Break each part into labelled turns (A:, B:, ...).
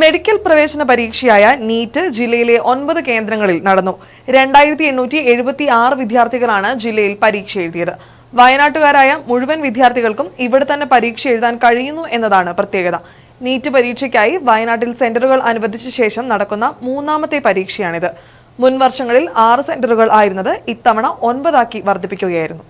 A: Medical പ്രവേശന പരീക്ഷയായ NEET ജില്ലയിലെ ഒൻപത് കേന്ദ്രങ്ങളിൽ നടന്നു. രണ്ടായിരത്തി എണ്ണൂറ്റി എഴുപത്തി ആറ് വിദ്യാർത്ഥികളാണ് ജില്ലയിൽ പരീക്ഷ എഴുതിയത്. വയനാട്ടുകാരായ മുഴുവൻ വിദ്യാർത്ഥികൾക്കും ഇവിടെ തന്നെ പരീക്ഷ എഴുതാൻ കഴിയുന്നു എന്നതാണ് പ്രത്യേകത. നീറ്റ് പരീക്ഷയ്ക്കായി വയനാട്ടിൽ സെന്ററുകൾ അനുവദിച്ച ശേഷം നടക്കുന്ന മൂന്നാമത്തെ പരീക്ഷയാണിത്. മുൻ വർഷങ്ങളിൽ ആറ് സെന്ററുകൾ ആയിരുന്നത് ഇത്തവണ ഒൻപതാക്കി വർദ്ധിപ്പിക്കുകയായിരുന്നു.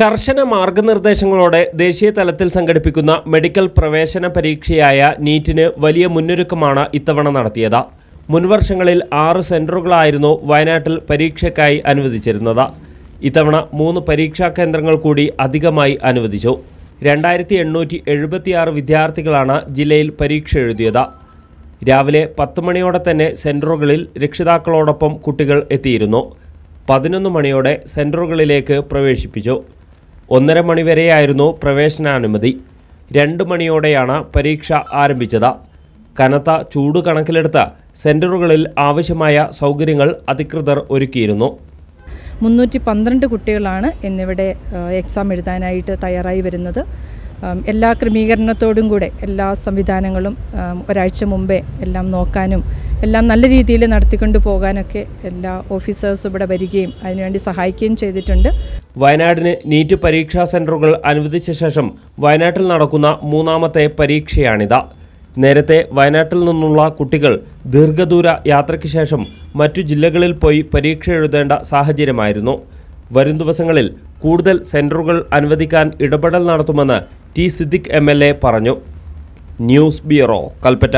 B: കർശന മാർഗനിർദ്ദേശങ്ങളോടെ ദേശീയ തലത്തിൽ സംഘടിപ്പിക്കുന്ന മെഡിക്കൽ പ്രവേശന പരീക്ഷയായ നീറ്റിന് വലിയ മുന്നൊരുക്കമാണ് ഇത്തവണ നടത്തിയത്. മുൻവർഷങ്ങളിൽ ആറ് സെന്ററുകളായിരുന്നു വയനാട്ടിൽ പരീക്ഷയ്ക്കായി അനുവദിച്ചിരുന്നത്. ഇത്തവണ മൂന്ന് പരീക്ഷാ കേന്ദ്രങ്ങൾ കൂടി അധികമായി അനുവദിച്ചു. രണ്ടായിരത്തി എണ്ണൂറ്റി എഴുപത്തിയാറ് വിദ്യാർത്ഥികളാണ് ജില്ലയിൽ പരീക്ഷ എഴുതിയത്. രാവിലെ പത്ത് മണിയോടെ തന്നെ സെന്ററുകളിൽ രക്ഷിതാക്കളോടൊപ്പം കുട്ടികൾ എത്തിയിരുന്നു. പതിനൊന്ന് മണിയോടെ സെന്ററുകളിലേക്ക് പ്രവേശിപ്പിച്ചു. ഒന്നര മണിവരെയായിരുന്നു പ്രവേശനാനുമതി. രണ്ട് മണിയോടെയാണ് പരീക്ഷ ആരംഭിച്ചത്. കനത്ത ചൂട് കണക്കിലെടുത്ത് സെന്ററുകളിൽ ആവശ്യമായ സൗകര്യങ്ങൾ അധികൃതർ ഒരുക്കിയിരുന്നു.
C: മുന്നൂറ്റി പന്ത്രണ്ട് കുട്ടികളാണ് ഇന്നിവിടെ ആ, എക്സാം എഴുതാനായിട്ട് തയ്യാറായി വരുന്നത്. എല്ലാ ക്രമീകരണത്തോടും കൂടെ എല്ലാ സംവിധാനങ്ങളും ഒരാഴ്ച മുമ്പേ എല്ലാം നോക്കാനും എല്ലാം നല്ല രീതിയിൽ നടത്തിക്കൊണ്ട് പോകാനൊക്കെ എല്ലാ ഓഫീസേഴ്സും ഇവിടെ വരികയും അതിനുവേണ്ടി സഹായിക്കുകയും ചെയ്തിട്ടുണ്ട്.
B: വയനാടിന് നീറ്റ് പരീക്ഷാ സെന്ററുകൾ അനുവദിച്ച ശേഷം വയനാട്ടിൽ നടക്കുന്ന മൂന്നാമത്തെ പരീക്ഷയാണിത്. നേരത്തെ വയനാട്ടിൽ നിന്നുള്ള കുട്ടികൾ ദീർഘദൂര യാത്രയ്ക്ക് ശേഷം മറ്റു ജില്ലകളിൽ പോയി പരീക്ഷ എഴുതേണ്ട സാഹചര്യമായിരുന്നു. വരും ദിവസങ്ങളിൽ കൂടുതൽ സെന്ററുകൾ അനുവദിക്കാൻ ഇടപെടൽ നടത്തുമെന്ന് ടി സിദ്ദിഖ് എം പറഞ്ഞു. News bureau Kalpetta.